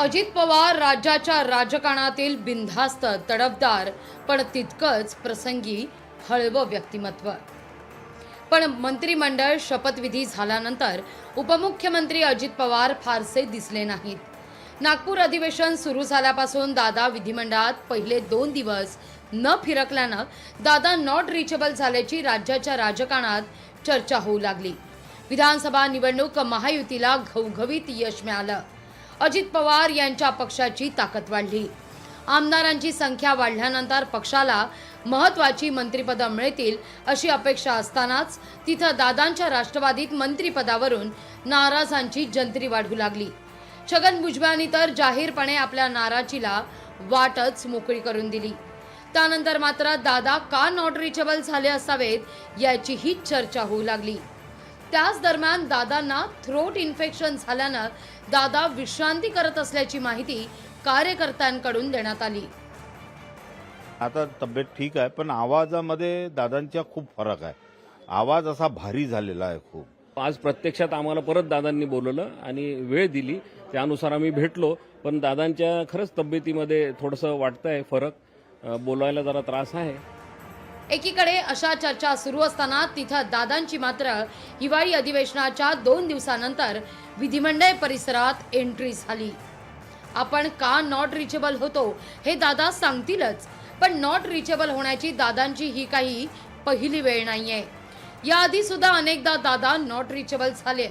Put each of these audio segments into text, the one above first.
अजित पवार राज्याच्या राजकारणातील बिनधास्त तडफदार पण तितकंच प्रसंगी हळवं व्यक्तिमत्व. पण मंत्रिमंडळ शपथविधी झाल्यानंतर उपमुख्यमंत्री अजित पवार फारसे दिसले नाहीत. नागपूर अधिवेशन सुरू झाल्यापासून दादा विधिमंडळात पहिले दोन दिवस न फिरकल्यानं दादा नॉट रिचेबल झाल्याची राज्याच्या राजकारणात चर्चा होऊ लागली. विधानसभा निवडणूक महायुतीला घवघवीत यश मिळालं. अजित पवार यांच्या पक्षाची ताकद वाढली. आमदारांची संख्या वाढल्यानंतर पक्षाला महत्वाची मंत्रिपदं मिळतील अशी अपेक्षा असतानाच तिथं दादांच्या राष्ट्रवादीत मंत्रिपदावरून नाराजांची जंत्री वाढू लागली. छगन भुजबळांनी तर जाहीरपणे आपल्या नाराजीला वाटच मोकळी करून दिली. त्यानंतर मात्र दादा का नॉट रिचेबल झाले असावेत याचीही चर्चा होऊ लागली. त्याच दरम्यान दादांना थ्रोट इन्फेक्शन झाल्यानं दादा विश्रांती करत असल्याची माहिती कार्यकर्त्यांकडून देण्यात आली. आता तब्येत ठीक आहे पण आवाजामध्ये दादांच्या खूप फरक आहे. आवाज असा भारी झालेला आहे खूप. आज प्रत्यक्षात आम्हाला परत दादांनी बोलवलं आणि वेळ दिली त्यानुसार आम्ही भेटलो पण दादांच्या खरंच तब्येतीमध्ये थोडंसं वाटतंय फरक. बोलायला जरा त्रास आहे. एकीकडे अशा चर्चा सुरू असताना तिथं दादांची मात्र हिवाळी अधिवेशनाच्या दोन दिवसानंतर विधिमंडळ परिसरात एंट्री झाली. आपण का नॉट रिचेबल होतो हे दादा सांगतीलच पण नॉट रिचेबल होण्याची दादांची ही काही पहिली वेळ नाहीये. याआधी सुद्धा अनेकदा दादा नॉट रिचेबल झाले.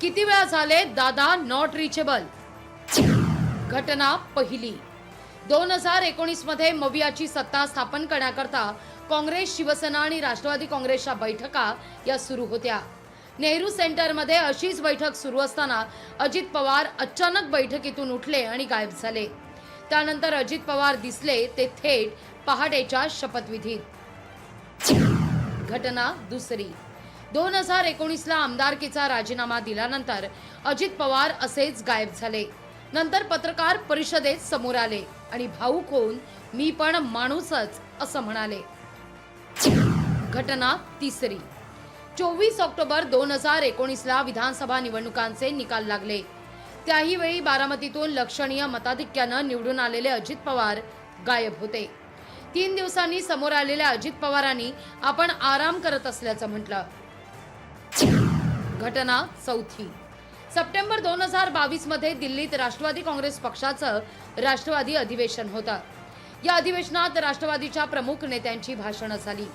किती वेळा झाले दादा नॉट रिचेबल घटना पहिली. दोन हजार एकोणीसमध्ये मवियाची सत्ता स्थापन करण्याकरता काँग्रेस शिवसेना आणि राष्ट्रवादी काँग्रेसच्या बैठका या सुरू होत्या. नेहरू सेंटरमध्ये अशीच बैठक सुरू असताना अजित पवार अचानक बैठकीतून उठले आणि गायब झाले. त्यानंतर अजित पवार दिसले ते थेट पहाटेच्या शपथविधीत. घटना दुसरी. दोन हजार एकोणीसला आमदारकीचा राजीनामा दिल्यानंतर अजित पवार असेच गायब झाले. नंतर पत्रकार परिषदेत समोर आले आणि भाऊक होऊन मी पण माणूसच असं म्हणाले. घटना तिसरी. चोवीस ऑक्टोबर दोन हजार एकोणीसला विधानसभा निवडणुकांचे निकाल लागले. त्याही वेळी बारामतीतून लक्षणीय मताधिक्यानं निवडून आलेले अजित पवार गायब होते. तीन दिवसांनी समोर आलेल्या अजित पवारांनी आपण आराम करत असल्याचं म्हटलं. घटना चौथी. सप्टेंबर दोन हजार बावीसमध्ये दिल्लीत राष्ट्रवादी काँग्रेस पक्षाचं राष्ट्रवादी अधिवेशन होतं. या अधिवेशनात राष्ट्रवादीच्या प्रमुख नेत्यांची भाषणं झाली.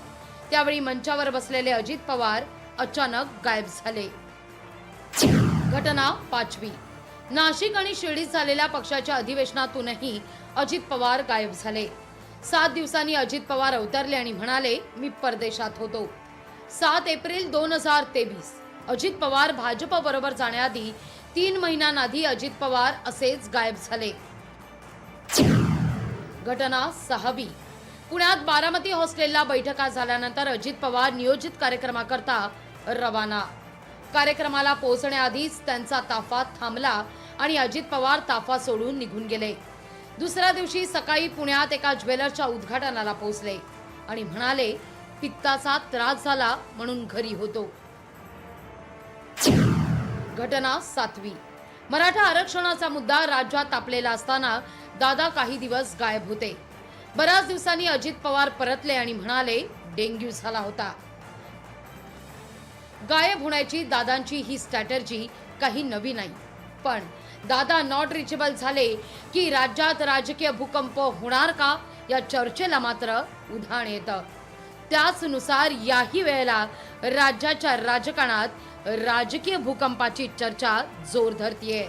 त्यावेळी मंचावर बसलेले अजित पवार अचानक गायब झाले. घटना पाचवी. नाशिक आणि शिर्डीत झालेल्या पक्षाच्या अधिवेशनातूनही अजित पवार गायब झाले. सात दिवसांनी अजित पवार अवतरले आणि म्हणाले मी परदेशात होतो. सात एप्रिल दोन हजार तेवीस. अजित पवार भाजप बरोबर जाण्याआधी तीन महिन्यांआधी अजित पवार असेच गायब झाले. घटना सहावी. पुण्यात बारामती हॉस्टेलला बैठका झाल्यानंतर अजित पवार नियोजित कार्यक्रमाकरता रवाना. कार्यक्रमाला पोहोचण्याआधीच त्यांचा ताफा थांबला आणि अजित पवार ताफा सोडून निघून गेले. दुसऱ्या दिवशी सकाळी पुण्यात एका ज्वेलरच्या उद्घाटनाला पोहोचले आणि म्हणाले पित्ताचा त्रास झाला म्हणून घरी होतो. घटना सातवी. मराठा आरक्षणाचा मुद्दा राज्यात तापलेला असताना दादा काही दिवस गायब होते. बऱ्याच दिवसांनी अजित पवार परतले आणि म्हणाले डेंग्यू झाला होता. गायब होण्याची दादांची ही स्ट्रॅटर्जी काही नवी नाही. पण दादा नॉट रिचेबल झाले की राज्यात राजकीय भूकंप होणार का या चर्चेला मात्र उधाण येतं. त्याचनुसार याही वेळेला राज्याच्या राजकारणात राजकीय भूकंपाची चर्चा जोर धरतीये.